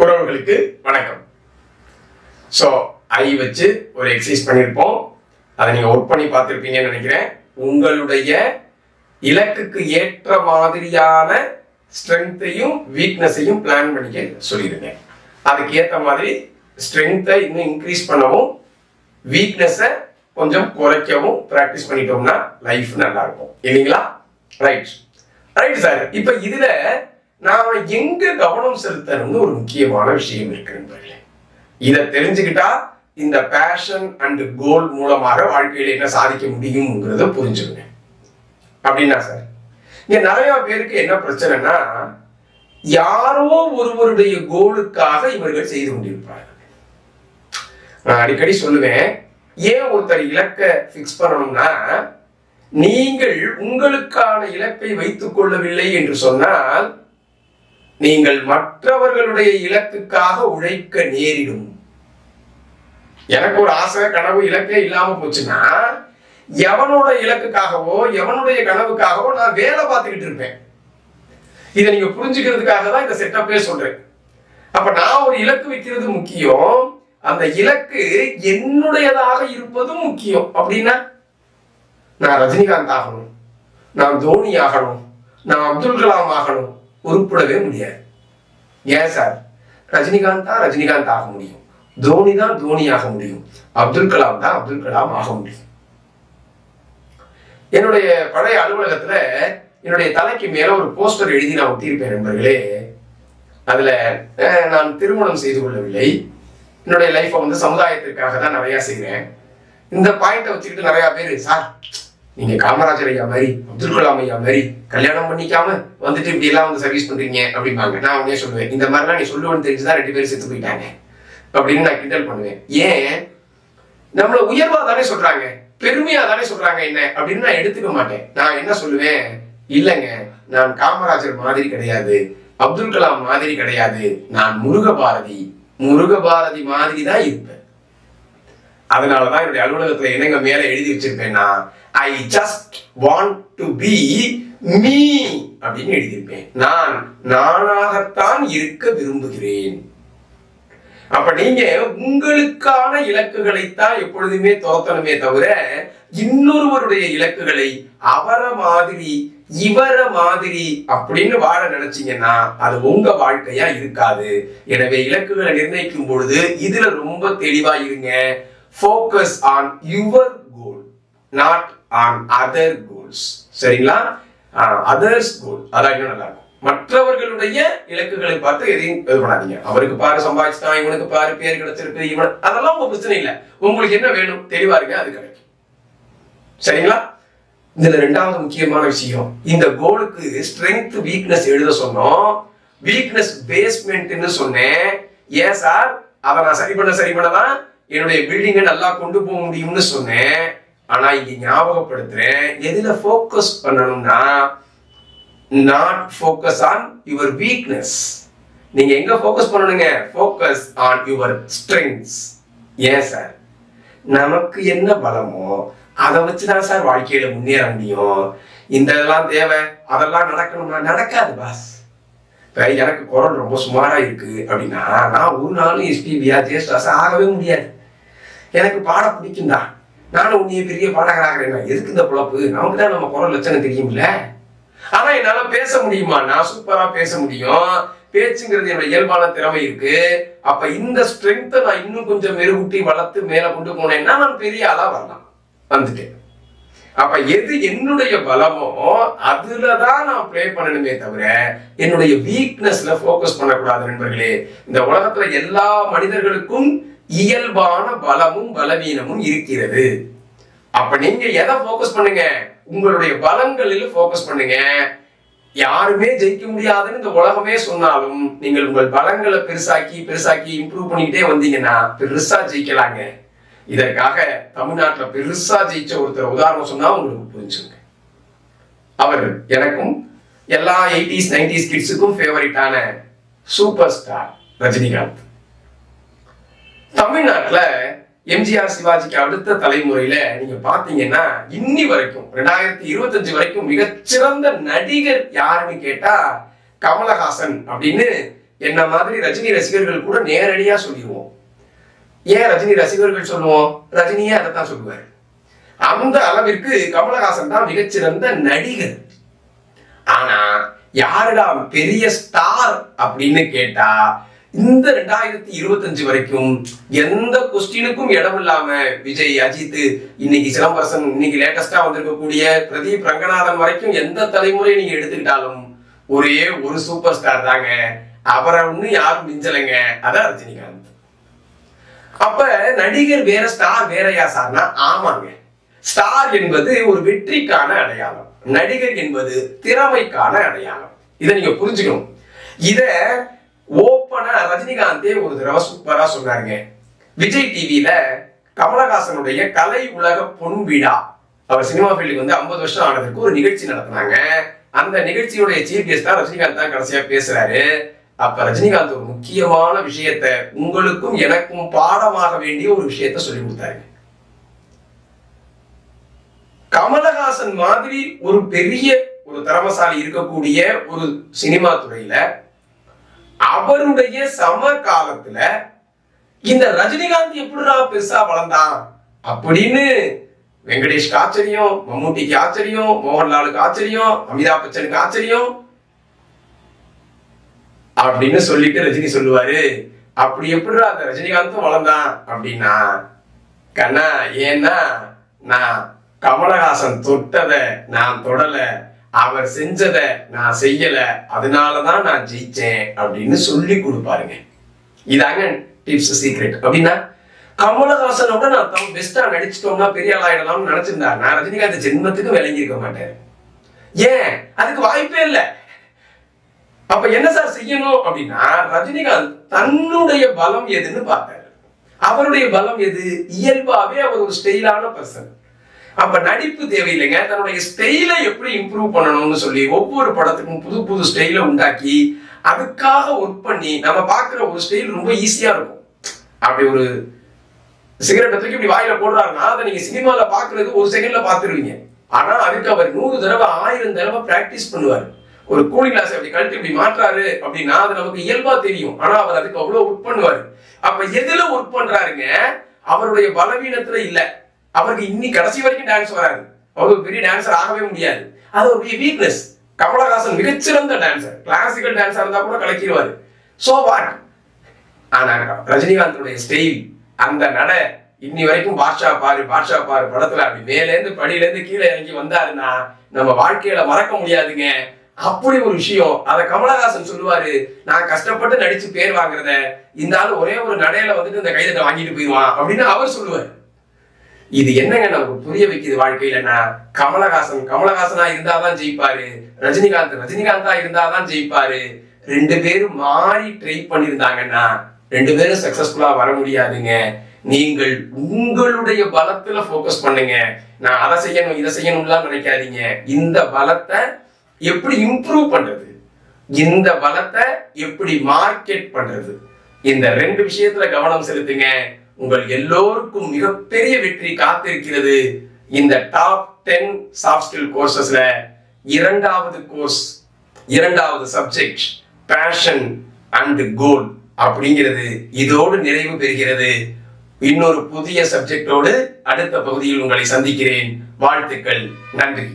உறவுகளுக்கு வணக்கம். So I வச்சு ஒரு எக்ஸசைஸ் பண்ணியிருப்போம் அதை நீங்கள் ஒர்க் பண்ணி பார்த்துருப்பீங்கன்னு நினைக்கிறேன். உங்களுடைய இலக்குக்கு ஏற்ற மாதிரியான ஸ்ட்ரென்த்தையும் வீக்னஸையும் பிளான் பண்ணிக்க சொல்லிடுங்க. அதுக்கு ஏற்ற மாதிரி ஸ்ட்ரென்த்தை இன்னும் இன்க்ரீஸ் பண்ணவும் வீக்னஸை கொஞ்சம் குறைக்கவும் ப்ராக்டிஸ் பண்ணிட்டோம்னா லைஃப் நல்லா இருக்கும். இல்லைங்களா? ரைட் ரைட் சார் இப்போ இதில் நாம எங்க கவனம் செலுத்தணும்னு ஒரு முக்கியமான விஷயம் இருக்கு நண்பர்களே. இதை தெரிஞ்சுக்கிட்டா இந்த பேஷன் அண்ட் கோல் மூலமாக வாழ்க்கையில என்ன சாதிக்க முடியுங்கிறத புரிஞ்சுக்கணும் அப்படின்னா சார் இங்க நிறைய பேருக்கு என்ன பிரச்சனைனா யாரோ ஒருவருடைய கோலுக்காக இவர்கள் செய்து கொண்டிருப்பார்கள். நான் அடிக்கடி சொல்லுவேன் ஏன் ஒருத்தர் இலக்கை ஃபிக்ஸ் பண்ணணும்னா நீங்கள் உங்களுக்கான இலக்கை வைத்துக் கொள்ளவில்லை என்று சொன்னால் நீங்கள் மற்றவர்களுடைய இலக்குக்காக உழைக்க நேரிடும். எனக்கு ஒரு ஆசை கனவு இலக்கே இல்லாம போச்சுன்னா எவனோட இலக்குக்காகவோ எவனுடைய கனவுக்காகவோ நான் வேலை பார்த்துக்கிட்டு இருப்பேன். இதை நீங்க புரிஞ்சுக்கிறதுக்காக தான் இந்த செட்டப்பே சொல்றேன். அப்ப நான் ஒரு இலக்கு வைக்கிறது முக்கியம் அந்த இலக்கு என்னுடையதாக இருப்பதும் முக்கியம். அப்படின்னா நான் ரஜினிகாந்த் ஆகணும் நான் தோனி ஆகணும் நான் அப்துல் கலாம் ஆகணும் உருப்படவே முடியாது. ஏன் சார்? ரஜினிகாந்த் தான் ரஜினிகாந்த் ஆக முடியும். தோனி தான் தோனி ஆக முடியும். அப்துல் கலாம் தான் அப்துல் கலாம் ஆக முடியும். என்னுடைய பழைய அலுவலகத்துல என்னுடைய தலைக்கு மேல ஒரு போஸ்டர் எழுதி நான் ஒட்டியிருப்பேன் நண்பர்களே. அதுல அஹ், நான் திருமணம் செய்து கொள்ளவில்லை. என்னுடைய லைஃப்பை வந்து சமுதாயத்திற்காக தான் நிறைய செய்கிறேன் இந்த பாயிண்ட்டை வச்சுக்கிட்டு நிறைய பேர் சார் நீங்க காமராஜர் ஐயா மாதிரி அப்துல் கலாம் ஐயா மாதிரி கல்யாணம் பண்ணிக்காம வந்துட்டு இப்படி எல்லாம் வந்து சர்வீஸ் பண்றீங்க அப்படிம்பாங்க. நான் உடனே சொல்லுவேன் இந்த மாதிரிலாம் நீ சொல்லுவேன்னு தெரிஞ்சுதான் ரெண்டு பேரும் செத்து போயிட்டாங்க. அப்படின்னு நான் கிண்டல் பண்ணுவேன். ஏன்? நம்மள உயர்வா தானே சொல்றாங்க பெருமையா தானே சொல்றாங்க என்ன? அப்படின்னு நான் எடுத்துக்க மாட்டேன். நான் என்ன சொல்லுவேன்? இல்லைங்க நான் காமராஜர் மாதிரி கிடையாது அப்துல் கலாம் மாதிரி கிடையாது. நான் முருக பாரதி முருக பாரதி மாதிரி தான் இருப்பேன். அதனாலதான் என்னுடைய அலுவலகத்துல என்னங்க மேல எழுதி வச்சிருப்பேன்னா I just want to be me அப்படின்னு எழுதியிருப்பேன். நான் நானாகத்தான் இருக்க விரும்புகிறேன். அப்ப நீங்க உங்களுக்கான இலக்குகளைத்தான் எப்பொழுதுமே துரத்தணுமே தவிர இன்னொருவருடைய இலக்குகளை அவர மாதிரி இவர மாதிரி அப்படின்னு வாழ நினைச்சீங்கன்னா அது உங்க வாழ்க்கையா இருக்காது. எனவே இலக்குகளை நிர்ணயிக்கும் பொழுது இதுல ரொம்ப தெளிவா இருங்க. Focus on your goal not on other goals சரிங்களா? அதர்ஸ் கோல் அதான் இன்னும் நல்லா இருக்கும் மற்றவர்களுடைய இலக்குகளை பார்த்து எதையும் இது பண்ணாதீங்க அவருக்கு பாரு சம்பாதிச்சுதான் இவனுக்கு பாரு பேர் கிடைச்சிருக்கு இவன் அதெல்லாம் உங்க பிரச்சனை இல்லை. உங்களுக்கு என்ன வேணும் தெளிவா இருங்க அது கிடைக்கும். சரிங்களா? இதுல ரெண்டாவது முக்கியமான விஷயம். இந்த கோலுக்கு ஸ்ட்ரென்த் வீக்னஸ் எழுத சொன்னோம். வீக்னஸ் பேஸ்மெண்ட்னு சொன்னேன். ஏன் சார்? அதை நான் சரி பண்ண சரி பண்ணதான். என்னுடைய பில்டிங்கை நல்லா கொண்டு போக முடியும்னு சொன்னேன். ஆனா இங்க ஞாபகப்படுத்துறேன். எதுல ஃபோக்கஸ் பண்ணணும்னா not focus on your weakness நீங்க எங்க ஃபோக்கஸ் பண்ணணுங்க? ஃபோக்கஸ் ஆன் யுவர் ஸ்ட்ரெங்ஸ் ஏன் சார்? நமக்கு என்ன பலமோ அதை வச்சுதான் சார் வாழ்க்கையில முன்னேற முடியும். இந்த இதெல்லாம் தேவை அதெல்லாம் நடக்கணும்னா நடக்காது பாஸ். இப்போ எனக்கு குரல் ரொம்ப சுமாராக இருக்கு அப்படின்னா நான் ஒரு நாளும் எஸ்பிபியா ஜேஸ்டாஸ் ஆகவே முடியாது. எனக்கு பாட பிடிக்கும் தான் நானும் உன்னைய பெரிய பாடகராகிறேன் எதுக்கு இந்த பொழப்பு? நமக்கு தான் நம்ம குரல் லட்சணம் தெரியும்ல. ஆனா என்னால பேச முடியுமா? நான் சூப்பரா பேச முடியும். பேச்சுங்கிறது என்னோட இயல்பான திறமை இருக்கு. அப்ப இந்த ஸ்ட்ரென்த்தை நான் இன்னும் கொஞ்சம் மெருகூட்டி வளர்த்து மேல கொண்டு போனேன்னா நான் பெரிய ஆளா வரலாம். வந்துட்டேன். அப்ப எது என்னுடைய பலமோ அதுலதான் நான் ப்ளே பண்ணணுமே தவிர என்னுடைய வீக்னஸ்ல ஃபோக்கஸ் பண்ணக்கூடாது நண்பர்களே. இந்த உலகத்துல எல்லா மனிதர்களுக்கும் இயல்பான பலமும் பலவீனமும் இருக்கிறது. அப்ப நீங்க எதை ஃபோக்கஸ் பண்ணுங்க? உங்களுடைய பலங்களில் ஃபோக்கஸ் பண்ணுங்க. யாருமே ஜெயிக்க முடியாதுன்னு இந்த உலகமே சொன்னாலும் நீங்கள் உங்கள் பலங்களை பெருசாக்கி பெருசாக்கி இம்ப்ரூவ் பண்ணிக்கிட்டே வந்தீங்கன்னா பெருசா ஜெயிக்கலாங்க. இதற்காக தமிழ்நாட்டுல பெருசா ஜெயிச்ச ஒருத்தர் உதாரணம் சொன்னா உங்களுக்கு புரிஞ்சுங்க. அவர் எனக்கும் எல்லா எயிட்டிஸ் நைன்டிஸ் கிட்ஸுக்கும் ஃபேவரட்டான சூப்பர் ஸ்டார் ரஜினிகாந்த். தமிழ்நாட்டுல எம்ஜிஆர் சிவாஜிக்கு அடுத்த தலைமுறையில நீங்க பாத்தீங்கன்னா இன்னி வரைக்கும் ரெண்டாயிரத்தி இருபத்தஞ்சு வரைக்கும் மிகச்சிறந்த நடிகர் யாருன்னு கேட்டா கமலஹாசன் அப்படின்னு என்ன மாதிரி ரஜினி ரசிகர்கள் கூட நேரடியா சொல்லிடுவோம் ஏன் ரஜினி ரசிகர்கள் சொல்லுவோம்? ரஜினியே அதைத்தான் சொல்லுவார். அந்த அளவிற்கு கமலஹாசன் தான் மிகச்சிறந்த நடிகர். ஆனா யாருடா பெரிய ஸ்டார் அப்படின்னு கேட்டா இந்த ரெண்டாயிரத்தி இருபத்தஞ்சு வரைக்கும் எந்த கொஸ்டினுக்கும் இடம் இல்லாம விஜய் அஜித் இன்னைக்கு சிலம்பரசன் இன்னைக்கு லேட்டஸ்டா வந்திருக்கக்கூடிய பிரதீப் ரங்கநாதன் வரைக்கும் எந்த தலைமுறை நீங்க எடுத்துக்கிட்டாலும் ஒரே ஒரு சூப்பர் ஸ்டார் தாங்க. அவரை ஒன்னும் யாரும் மிஞ்சலைங்க. அதான் ரஜினிகாந்த். அப்ப நடிகர் வேற ஸ்டார் வேறையா சார்னா ஆமாங்க. ஸ்டார் என்பது ஒரு வெற்றிக்கான அடையாளம். நடிகர் என்பது திறமைக்கான அடையாளம். இதை நீங்க புரிஞ்சுக்கணும். இத ஓப்பனா ரஜினிகாந்தே ஒரு தடவை சூப்பரா சொன்னாருங்க. விஜய் டிவியில கமலஹாசனுடைய கலை உலக பொன் விழா. அவர் சினிமா ஃபீல்டுக்கு வந்து 50 வருஷம் ஆனதுக்கு ஒரு நிகழ்ச்சி நடத்தினாங்க. அந்த நிகழ்ச்சியுடைய சீஃப் தான் ரஜினிகாந்த் தான் கடைசியா பேசுறாரு. அப்ப ரஜினிகாந்த் ஒரு முக்கியமான விஷயத்த உங்களுக்கும் எனக்கும் பாடமாக வேண்டிய ஒரு விஷயத்த சொல்லி கொடுத்தாரு. கமலஹாசன் மாதிரி ஒரு பெரிய ஒரு திறமசாலி இருக்கக்கூடிய ஒரு சினிமா துறையில அவருடைய சம காலத்துல இந்த ரஜினிகாந்த் எப்படிடா பெருசா வளர்ந்தான்? அப்படின்னு வெங்கடேஷ்க்கு ஆச்சரியம் மம்மூட்டிக்கு ஆச்சரியம் மோகன்லாலுக்கு ஆச்சரியம் அமிதாப் பச்சனுக்கு ஆச்சரியம். அப்படின்னு சொல்லிட்டு ரஜினி சொல்லுவாரு அப்படி எப்படிடா அந்த ரஜினிகாந்தும் வளர்ந்தான்? அப்படின்னா கண்ணா ஏன்னா நான் கமலஹாசன் தொட்டத நான் தொடல. அவர் செஞ்சத நான் செய்யல அதனாலதான் நான் ஜெயிச்சேன் அப்படின்னு சொல்லி கொடுப்பாருங்க. இதாங்க டிப்ஸ் சீக்ரெட் அப்படின்னா கமலஹாசனோட நான் தம் பெஸ்டா நடிச்சிட்டோம்னா பெரிய ஆளாயிடலாம்னு நினைச்சிருந்தா நினைச்சிருந்தார். நான் ரஜினிகாந்த் ஜென்மத்துக்கு விளங்கியிருக்க மாட்டேன். ஏன்? அதுக்கு வாய்ப்பே இல்லை. அப்ப என்ன சார் செய்யணும் அப்படின்னா ரஜினிகாந்த் தன்னுடைய பலம் எதுன்னு பார்த்தாரு. அவருடைய பலம் எது? இயல்பாவே அவர் ஒரு ஸ்டைலான பர்சன் அப்ப நடிப்பு தேவையில்லைங்க. தன்னுடைய ஸ்டைலை எப்படி இம்ப்ரூவ் பண்ணணும்னு சொல்லி ஒவ்வொரு படத்துக்கும் புது புது ஸ்டைலை உண்டாக்கி அதுக்காக ஒர்க் பண்ணி நம்ம பார்க்குற ஒரு ஸ்டைல் ரொம்ப ஈஸியா இருக்கும். அப்படி ஒரு சிகரெட்டை தூக்கி இப்படி வாயில போடுறாருன்னா அதை நீங்க சினிமால பாக்குறது ஒரு செகண்ட்ல பாத்துருவீங்க. ஆனா அதுக்கு அவர் நூறு தடவை ஆயிரம் தடவை பிராக்டிஸ் பண்ணுவார். ஒரு கூலிங் கிளாஸ் அப்படி கழுத்து இப்படி மாற்றாரு அப்படின்னா அது நமக்கு இயல்பா தெரியும். ஆனா அவர் அதுக்கு அவ்வளவு ஒர்க் பண்ணுவாரு. அப்ப எதுல ஒர்க் பண்றாருங்க? அவருடைய பலவீனத்துல இல்லை. அவருக்கு இன்னி கடைசி வரைக்கும் டான்ஸ் வராது. அவர் பெரிய டான்சர் ஆகவே முடியாது. அது ஒரு வீக்னஸ் கமலஹாசன் மிகச்சிறந்த டான்சர் கிளாசிக்கல் டான்ஸாக இருந்தால் கூட கலக்கிடுவார். ஸோ வாட் ஆனா ரஜினிகாந்தோடைய ஸ்டைல் அந்த நட இன்னி வரைக்கும் பாட்ஷா பாரு பாட்ஷா பாரு படத்துல அப்படி மேலேருந்து படியிலேருந்து கீழே இறங்கி வந்தாருன்னா நம்ம வாழ்க்கையில மறக்க முடியாதுங்க. அப்படி ஒரு விஷயம். அதை கமலஹாசன் சொல்லுவாரு நான் கஷ்டப்பட்டு நடிச்சு பேர் வாங்குறத இந்த ஒரே ஒரு நடையில வந்துட்டு இந்த கைதட்டை வாங்கிட்டு போயிடுவான். அப்படின்னு அவர் சொல்லுவார். இது என்னங்க நமக்கு புரிய வைக்குது வாழ்க்கையிலன்னா கமலஹாசன் கமலஹாசனா இருந்தாதான் ஜெயிப்பாரு. ரஜினிகாந்த் ரஜினிகாந்தா இருந்தாதான் ஜெயிப்பாரு. ரெண்டு பேரும் மாறி ட்ரை பண்ணியிருந்தாங்கன்னா ரெண்டு பேரும் சக்சஸ்ஃபுல்லா வர முடியாதுங்க. நீங்கள் உங்களுடைய பலத்துல ஃபோக்கஸ் பண்ணுங்க. நான் அதை செய்யணும் இதை செய்யணும்லாம் நினைக்காதீங்க. இந்த பலத்தை எப்படி இம்ப்ரூவ் பண்றது? இந்த பலத்தை எப்படி மார்க்கெட் பண்றது? இந்த ரெண்டு விஷயத்துல கவனம் செலுத்துங்க. உங்கள் எல்லோருக்கும் மிகப்பெரிய வெற்றி காத்திருக்கிறது. இந்த டாப் டென் சாஃப்ட் ஸ்கில் கோர்சஸ்ல இரண்டாவது கோர்ஸ் இரண்டாவது சப்ஜெக்ட் பேஷன் அண்ட் கோல் அப்படிங்கிறது இதோடு நிறைவு பெறுகிறது. இன்னொரு புதிய சப்ஜெக்டோடு அடுத்த பகுதியில் உங்களை சந்திக்கிறேன். வாழ்த்துக்கள். நன்றி.